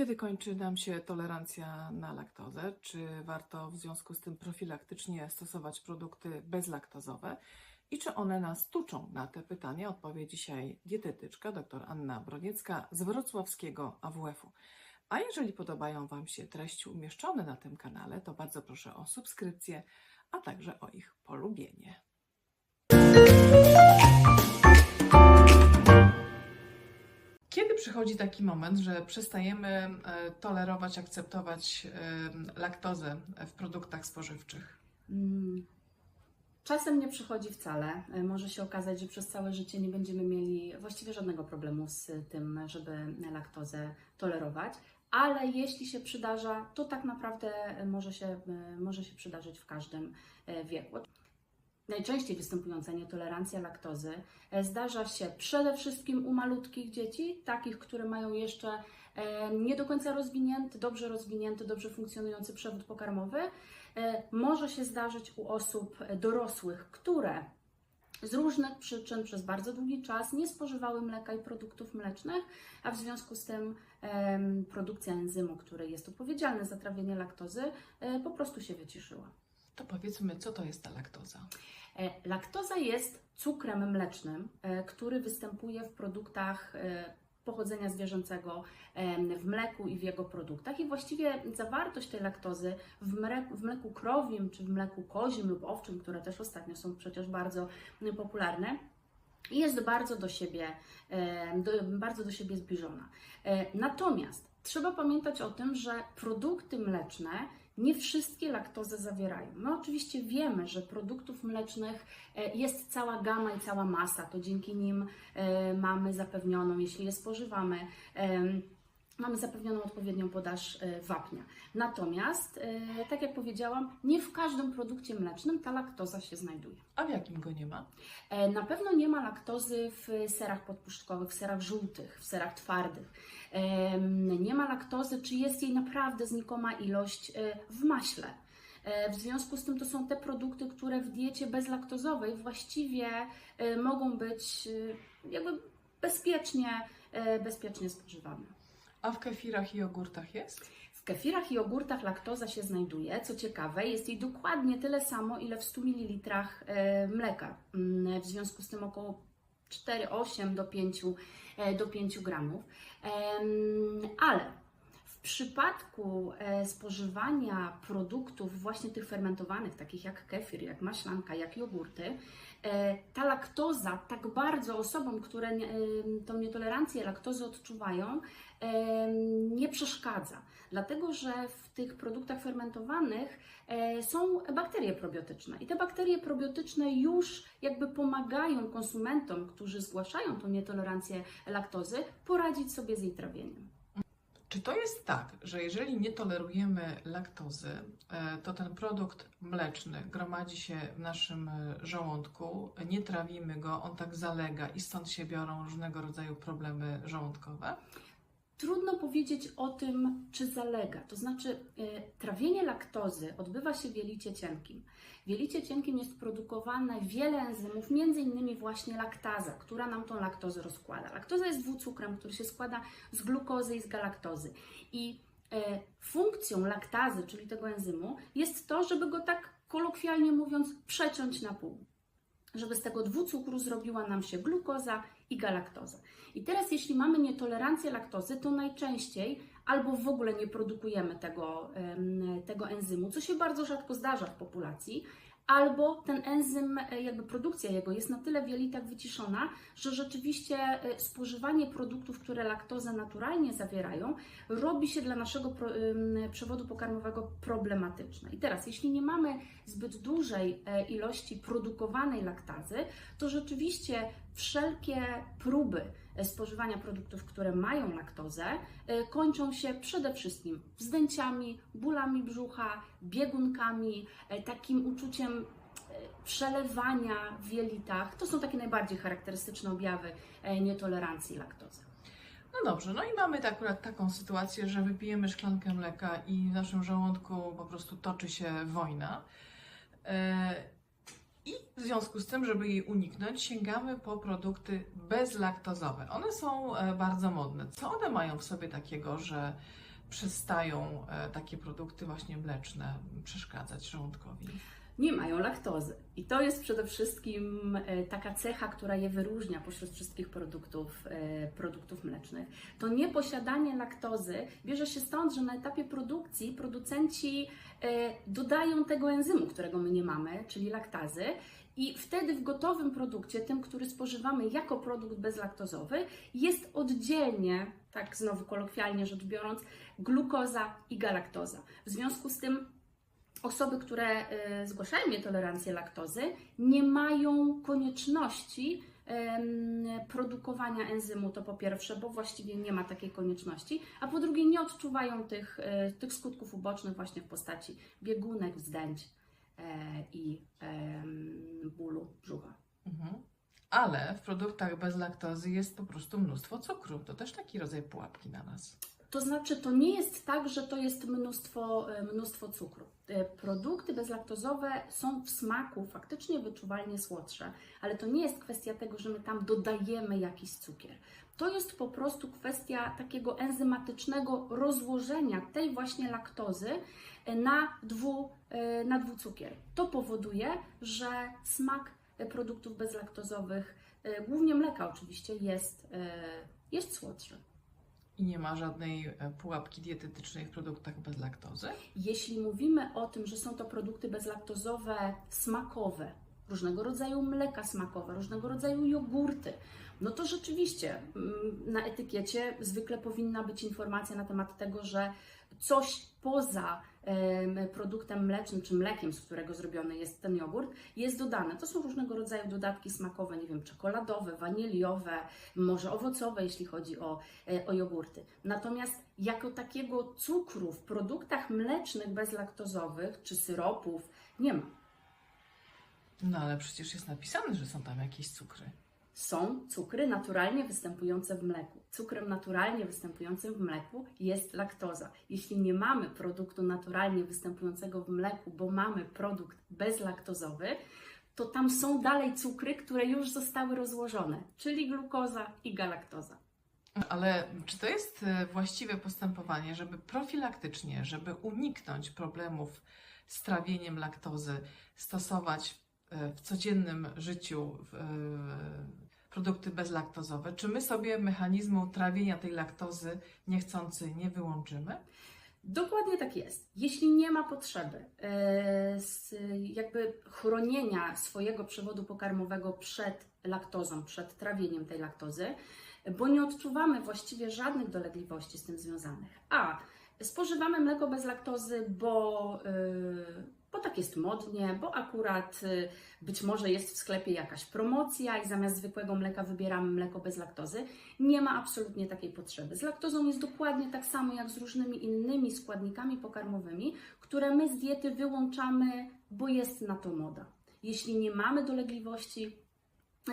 Kiedy kończy nam się tolerancja na laktozę? Czy warto w związku z tym profilaktycznie stosować produkty bezlaktozowe? I czy one nas tuczą? Na te pytania odpowie dzisiaj dietetyczka dr Anna Broniecka z wrocławskiego AWF-u. A jeżeli podobają Wam się treści umieszczone na tym kanale, to bardzo proszę o subskrypcję, a także o ich polubienie. Przychodzi taki moment, że przestajemy e, tolerować, akceptować e, laktozę w produktach spożywczych? Mm, Czasem nie przychodzi wcale. E, Może się okazać, że przez całe życie nie będziemy mieli właściwie żadnego problemu z tym, żeby laktozę tolerować. Ale jeśli się przydarza, to tak naprawdę może się, może się przydarzyć w każdym wieku. Najczęściej występująca nietolerancja laktozy e, zdarza się przede wszystkim u malutkich dzieci, takich, które mają jeszcze e, nie do końca rozwinięty, dobrze rozwinięty, dobrze funkcjonujący przewód pokarmowy. E, Może się zdarzyć u osób dorosłych, które z różnych przyczyn przez bardzo długi czas nie spożywały mleka i produktów mlecznych, a w związku z tym produkcja enzymu, który jest odpowiedzialny za trawienie laktozy, po prostu się wyciszyła. To powiedzmy, co to jest ta laktoza? E, Laktoza jest cukrem mlecznym, e, który występuje w produktach e, pochodzenia zwierzęcego, w mleku i w jego produktach. I właściwie zawartość tej laktozy w mleku, w mleku krowim czy w mleku kozim lub owczym, które też ostatnio są przecież bardzo popularne, jest bardzo do siebie, do, bardzo do siebie zbliżona. Natomiast trzeba pamiętać o tym, że produkty mleczne nie wszystkie laktozę zawierają. My oczywiście wiemy, że produktów mlecznych e, jest cała gama i cała masa, to dzięki nim e, mamy zapewnioną, jeśli je spożywamy, mamy zapewnioną odpowiednią podaż e, wapnia. Natomiast, e, tak jak powiedziałam, nie w każdym produkcie mlecznym ta laktoza się znajduje. A w jakim go nie ma? E, Na pewno nie ma laktozy w serach podpuszczkowych, w serach żółtych, w serach twardych. Nie ma laktozy, czy jest jej naprawdę znikoma ilość w maśle. W związku z tym to są te produkty, które w diecie bezlaktozowej właściwie mogą być jakby bezpiecznie, bezpiecznie spożywane. A w kefirach i jogurtach jest? W kefirach i jogurtach laktoza się znajduje. Co ciekawe, jest jej dokładnie tyle samo, ile w 100 ml e, mleka. Mm, W związku z tym około 4,8 do 5, e, do 5 gramów. Ale w przypadku e, spożywania produktów właśnie tych fermentowanych, takich jak kefir, jak maślanka, jak jogurty, e, ta laktoza tak bardzo osobom, które em, tą nietolerancję laktozy odczuwają, nie przeszkadza. Dlatego, że w tych produktach fermentowanych e, są bakterie probiotyczne i te bakterie probiotyczne już jakby pomagają konsumentom, którzy zgłaszają tą nietolerancję laktozy, poradzić sobie z jej trawieniem. Czy to jest tak, że jeżeli nie tolerujemy laktozy, e, to ten produkt mleczny gromadzi się w naszym e, żołądku, nie trawimy go, on tak zalega i stąd się biorą różnego rodzaju problemy żołądkowe? Trudno powiedzieć o tym, czy zalega. To znaczy, e, trawienie laktozy odbywa się w jelicie cienkim. W jelicie cienkim jest produkowane wiele enzymów, innymi właśnie laktaza, która nam tą laktozę rozkłada. Laktoza jest dwucukrem, który się składa z glukozy i z galaktozy. I e, funkcją laktazy, czyli tego enzymu, jest to, żeby go tak kolokwialnie mówiąc przeciąć na pół. Żeby z tego dwucukru zrobiła nam się glukoza i galaktoza. I teraz, jeśli mamy nietolerancję laktozy, to najczęściej albo w ogóle nie produkujemy tego, tego enzymu, co się bardzo rzadko zdarza w populacji, albo ten enzym, e, jakby produkcja jego jest na tyle w jelitach wyciszona, że rzeczywiście e, spożywanie produktów, które laktozę naturalnie zawierają, robi się dla naszego przewodu pokarmowego problematyczne. I teraz, jeśli nie mamy zbyt dużej e, ilości produkowanej laktazy, to rzeczywiście wszelkie próby spożywania produktów, które mają laktozę, e, kończą się przede wszystkim wzdęciami, bólami brzucha, biegunkami, e, takim uczuciem e, przelewania w jelitach. To są takie najbardziej charakterystyczne objawy nietolerancji laktozy. No dobrze, no i mamy tak- akurat taką sytuację, że wypijemy szklankę mleka i w naszym żołądku po prostu toczy się wojna. I w związku z tym, żeby jej uniknąć, sięgamy po produkty bezlaktozowe. One są e, bardzo modne. Co one mają w sobie takiego, że przestają e, takie produkty właśnie mleczne przeszkadzać żołądkowi? Nie mają laktozy. I to jest przede wszystkim e, taka cecha, która je wyróżnia pośród wszystkich produktów, e, produktów mlecznych. To nieposiadanie laktozy bierze się stąd, że na etapie produkcji producenci e, dodają tego enzymu, którego my nie mamy, czyli laktazy. I wtedy w gotowym produkcie, tym, który spożywamy jako produkt bezlaktozowy, jest oddzielnie, tak znowu kolokwialnie rzecz biorąc, glukoza i galaktoza. W związku z tym osoby, które y, zgłaszają nietolerancję laktozy, nie mają konieczności produkowania enzymu, to po pierwsze, bo właściwie nie ma takiej konieczności, a po drugie nie odczuwają tych, y, tych skutków ubocznych właśnie w postaci biegunek, wzdęć e, i bólu brzucha. Mhm. Ale w produktach bez laktozy jest po prostu mnóstwo cukru. To też taki rodzaj pułapki na nas. To znaczy, to nie jest tak, że to jest mnóstwo, e, mnóstwo cukru. E, Produkty bezlaktozowe są w smaku faktycznie wyczuwalnie słodsze, ale to nie jest kwestia tego, że my tam dodajemy jakiś cukier. To jest po prostu kwestia takiego enzymatycznego rozłożenia tej właśnie laktozy e, na, dwu, na dwucukier. To powoduje, że smak produktów bezlaktozowych, głównie mleka oczywiście, jest, jest słodszy. I nie ma żadnej e, pułapki dietetycznej w produktach bez laktozy. Jeśli mówimy o tym, że są to produkty bezlaktozowe smakowe, różnego rodzaju mleka smakowe, różnego rodzaju jogurty, no to rzeczywiście mm, na etykiecie zwykle powinna być informacja na temat tego, że coś poza em, produktem mlecznym czy mlekiem, z którego zrobiony jest ten jogurt, jest dodane. To są różnego rodzaju dodatki smakowe, nie wiem, czekoladowe, waniliowe, może owocowe, jeśli chodzi o, e, o jogurty. Natomiast jako takiego cukru w produktach mlecznych bezlaktozowych czy syropów nie ma. No ale przecież jest napisane, że są tam jakieś cukry. Są cukry naturalnie występujące w mleku. Cukrem naturalnie występującym w mleku jest laktoza. Jeśli nie mamy produktu naturalnie występującego w mleku, bo mamy produkt bezlaktozowy, to tam są dalej cukry, które już zostały rozłożone, czyli glukoza i galaktoza. Ale czy to jest e, właściwe postępowanie, żeby profilaktycznie, żeby uniknąć problemów z trawieniem laktozy, stosować e, w codziennym życiu e, produkty bezlaktozowe? Czy my sobie mechanizmu trawienia tej laktozy niechcący nie wyłączymy? Dokładnie tak jest. Jeśli nie ma potrzeby e, jakby chronienia swojego przewodu pokarmowego przed laktozą, przed trawieniem tej laktozy, bo nie odczuwamy właściwie żadnych dolegliwości z tym związanych, a spożywamy mleko bez laktozy, bo, e, bo tak jest modnie, bo akurat e, być może jest w sklepie jakaś promocja i zamiast zwykłego mleka wybieramy mleko bez laktozy, nie ma absolutnie takiej potrzeby. Z laktozą jest dokładnie tak samo jak z różnymi innymi składnikami pokarmowymi, które my z diety wyłączamy, bo jest na to moda. Jeśli nie mamy dolegliwości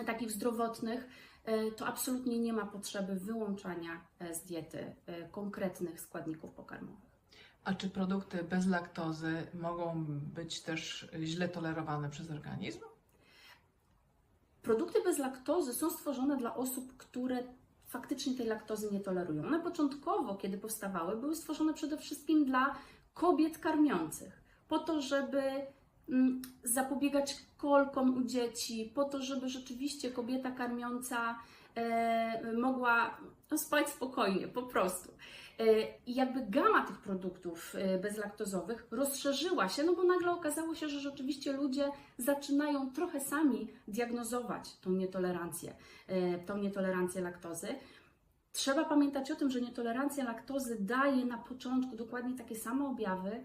takich zdrowotnych, e, to absolutnie nie ma potrzeby wyłączania e, z diety konkretnych składników pokarmowych. A czy produkty bez laktozy mogą być też źle tolerowane przez organizm? Produkty bez laktozy są stworzone dla osób, które faktycznie tej laktozy nie tolerują. One początkowo, kiedy powstawały, były stworzone przede wszystkim dla kobiet karmiących, po to, żeby mm, zapobiegać kolkom u dzieci, po to, żeby rzeczywiście kobieta karmiąca e, mogła no, spać spokojnie, po prostu. E, I jakby gama tych produktów e, bezlaktozowych rozszerzyła się, no bo nagle okazało się, że rzeczywiście ludzie zaczynają trochę sami diagnozować tą nietolerancję, e, tą nietolerancję laktozy. Trzeba pamiętać o tym, że nietolerancja laktozy daje na początku dokładnie takie same objawy,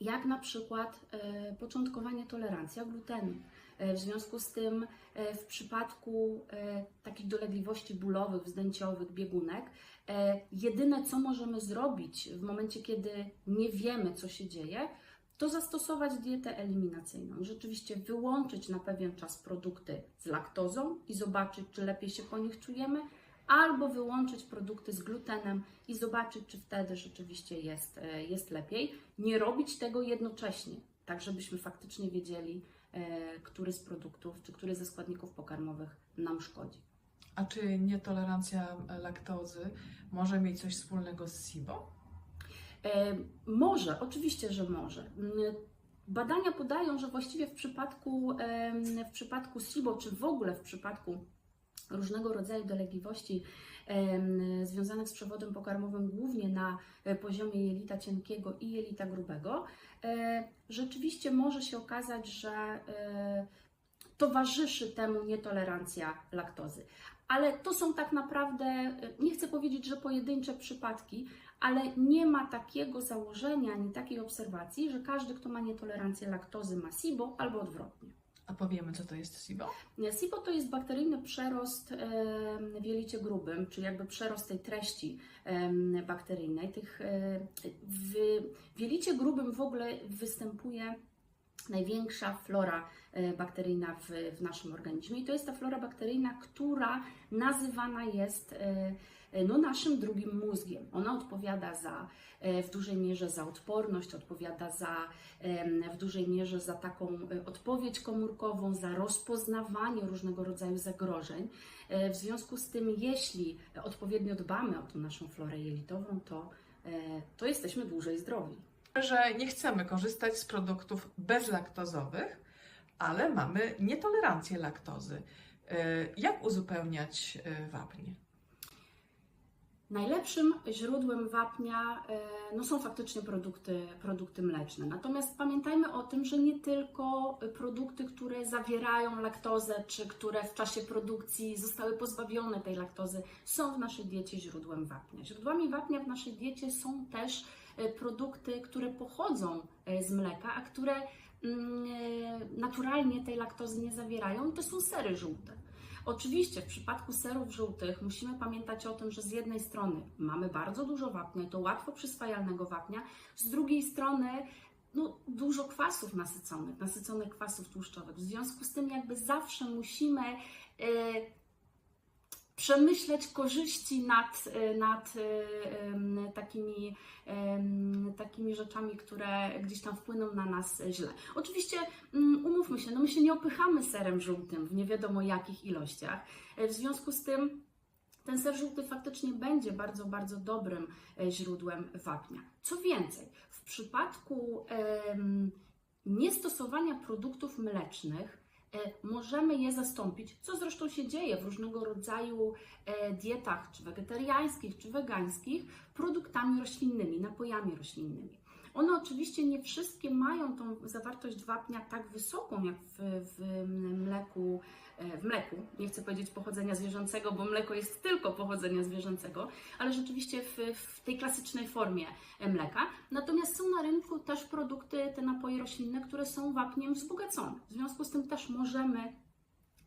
jak na przykład e, początkowanie tolerancja glutenu. E, w związku z tym, e, w przypadku takich dolegliwości bólowych, wzdęciowych, biegunek, jedyne co możemy zrobić w momencie, kiedy nie wiemy, co się dzieje, to zastosować dietę eliminacyjną. Rzeczywiście wyłączyć na pewien czas produkty z laktozą i zobaczyć, czy lepiej się po nich czujemy, albo wyłączyć produkty z glutenem i zobaczyć, czy wtedy rzeczywiście jest, e, jest lepiej. Nie robić tego jednocześnie, tak żebyśmy faktycznie wiedzieli, e, który z produktów czy który ze składników pokarmowych nam szkodzi. A czy nietolerancja laktozy może mieć coś wspólnego z SIBO? E, Może, oczywiście, że może. Mm, Badania podają, że właściwie w przypadku, w przypadku SIBO, czy w ogóle w przypadku różnego rodzaju dolegliwości związanych z przewodem pokarmowym, głównie na e, poziomie jelita cienkiego i jelita grubego, e, rzeczywiście może się okazać, że e, towarzyszy temu nietolerancja laktozy. Ale to są tak naprawdę, nie chcę powiedzieć, że pojedyncze przypadki, ale nie ma takiego założenia ani takiej obserwacji, że każdy, kto ma nietolerancję laktozy, ma SIBO albo odwrotnie. A powiemy, co to jest SIBO? SIBO to jest bakteryjny przerost w jelicie grubym, czyli jakby przerost tej treści bakteryjnej. Tych, e, w, w jelicie grubym w ogóle występuje największa flora e, bakteryjna w, w naszym organizmie i to jest ta flora bakteryjna, która nazywana jest e, no, naszym drugim mózgiem. Ona odpowiada za, e, w dużej mierze za odporność, odpowiada za, w dużej mierze za taką e, odpowiedź komórkową, za rozpoznawanie różnego rodzaju zagrożeń. E, W związku z tym, jeśli odpowiednio dbamy o tą naszą florę jelitową, to, e, to jesteśmy dłużej zdrowi. Że nie chcemy korzystać z produktów bezlaktozowych, ale mamy nietolerancję laktozy. Jak uzupełniać wapń? Najlepszym źródłem wapnia e, no, są faktycznie produkty, produkty mleczne. Natomiast pamiętajmy o tym, że nie tylko produkty, które zawierają laktozę, czy które w czasie produkcji zostały pozbawione tej laktozy, są w naszej diecie źródłem wapnia. Źródłami wapnia w naszej diecie są też e, produkty, które pochodzą e, z mleka, a które mm, naturalnie tej laktozy nie zawierają. To są sery żółte. Oczywiście w przypadku serów żółtych musimy pamiętać o tym, że z jednej strony mamy bardzo dużo wapnia, to łatwo przyswajalnego wapnia, z drugiej strony no, dużo kwasów nasyconych, nasyconych kwasów tłuszczowych. W związku z tym jakby zawsze musimy e, przemyśleć korzyści nad, e, nad e, takimi, takimi rzeczami, które gdzieś tam wpłyną na nas źle. Oczywiście mm, umówmy się, no my się nie opychamy serem żółtym w nie wiadomo jakich ilościach. E, W związku z tym ten ser żółty faktycznie będzie bardzo, bardzo dobrym źródłem wapnia. Co więcej, w przypadku niestosowania produktów mlecznych możemy je zastąpić, co zresztą się dzieje w różnego rodzaju e, dietach, czy wegetariańskich, czy wegańskich, produktami roślinnymi, napojami roślinnymi. One oczywiście nie wszystkie mają tą zawartość wapnia tak wysoką jak w, w mleku, e, w mleku. Nie chcę powiedzieć pochodzenia zwierzęcego, bo mleko jest tylko pochodzenia zwierzęcego, ale rzeczywiście w, w tej klasycznej formie e, mleka. Natomiast są na rynku też produkty, te napoje roślinne, które są wapniem wzbogacone. W związku z tym też możemy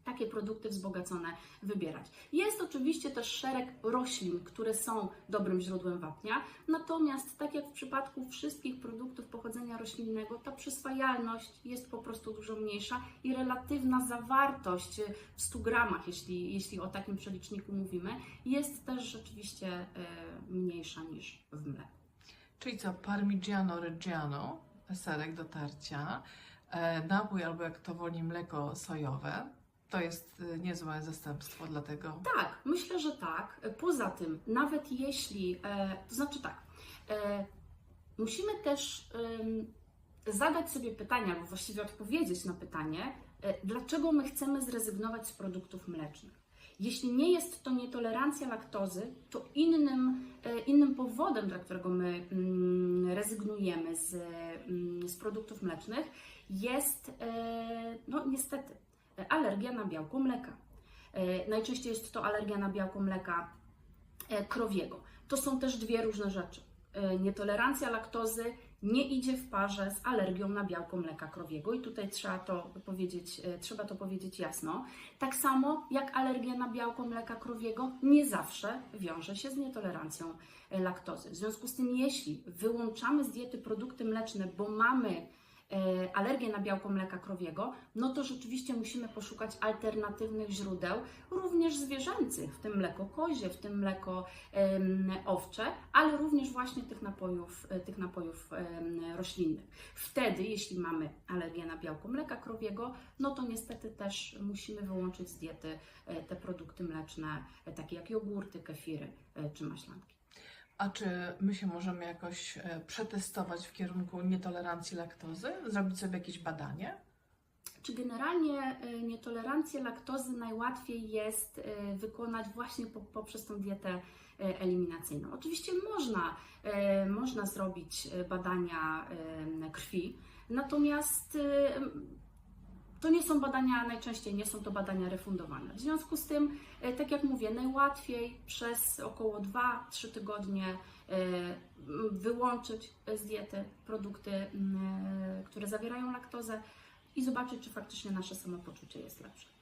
takie produkty wzbogacone wybierać. Jest oczywiście też szereg roślin, które są dobrym źródłem wapnia, natomiast tak jak w przypadku wszystkich produktów pochodzenia roślinnego, ta przyswajalność jest po prostu dużo mniejsza i relatywna zawartość w 100 gramach, jeśli, jeśli o takim przeliczniku mówimy, jest też rzeczywiście e, mniejsza niż w mleku. Czyli co, Parmigiano Reggiano, serek do tarcia, e, napój albo jak to woli mleko sojowe. To jest y, niezłe zastępstwo dla tego. Tak, myślę, że tak. Poza tym, nawet jeśli, e, to znaczy tak, e, musimy też zadać sobie pytanie, albo właściwie odpowiedzieć na pytanie, e, dlaczego my chcemy zrezygnować z produktów mlecznych. Jeśli nie jest to nietolerancja laktozy, to innym, innym powodem, dla którego my mm, rezygnujemy z, mm, z produktów mlecznych, jest no niestety alergia na białko mleka. E, Najczęściej jest to alergia na białko mleka e, krowiego. To są też dwie różne rzeczy. E, Nietolerancja laktozy nie idzie w parze z alergią na białko mleka krowiego i tutaj trzeba to powiedzieć, trzeba to powiedzieć jasno. Tak samo jak alergia na białko mleka krowiego nie zawsze wiąże się z nietolerancją laktozy. W związku z tym, jeśli wyłączamy z diety produkty mleczne, bo mamy alergię na białko mleka krowiego, no to rzeczywiście musimy poszukać alternatywnych źródeł, również zwierzęcych, w tym mleko kozie, w tym mleko owcze, ale również właśnie tych napojów, e, tych napojów roślinnych. Wtedy, jeśli mamy alergię na białko mleka krowiego, no to niestety też musimy wyłączyć z diety e, te produkty mleczne, e, takie jak jogurty, kefiry e, czy maślanki. A czy my się możemy jakoś e, przetestować w kierunku nietolerancji laktozy? Zrobić sobie jakieś badanie? Czy generalnie y, nietolerancję laktozy najłatwiej jest y, wykonać właśnie po, poprzez tą dietę eliminacyjną? Oczywiście można, można zrobić badania krwi, natomiast to nie są badania, najczęściej nie są to badania refundowane. W związku z tym, y, tak jak mówię, najłatwiej przez około 2-3 tygodnie m, wyłączyć z diety produkty, mm, które zawierają laktozę i zobaczyć, czy faktycznie nasze samopoczucie jest lepsze.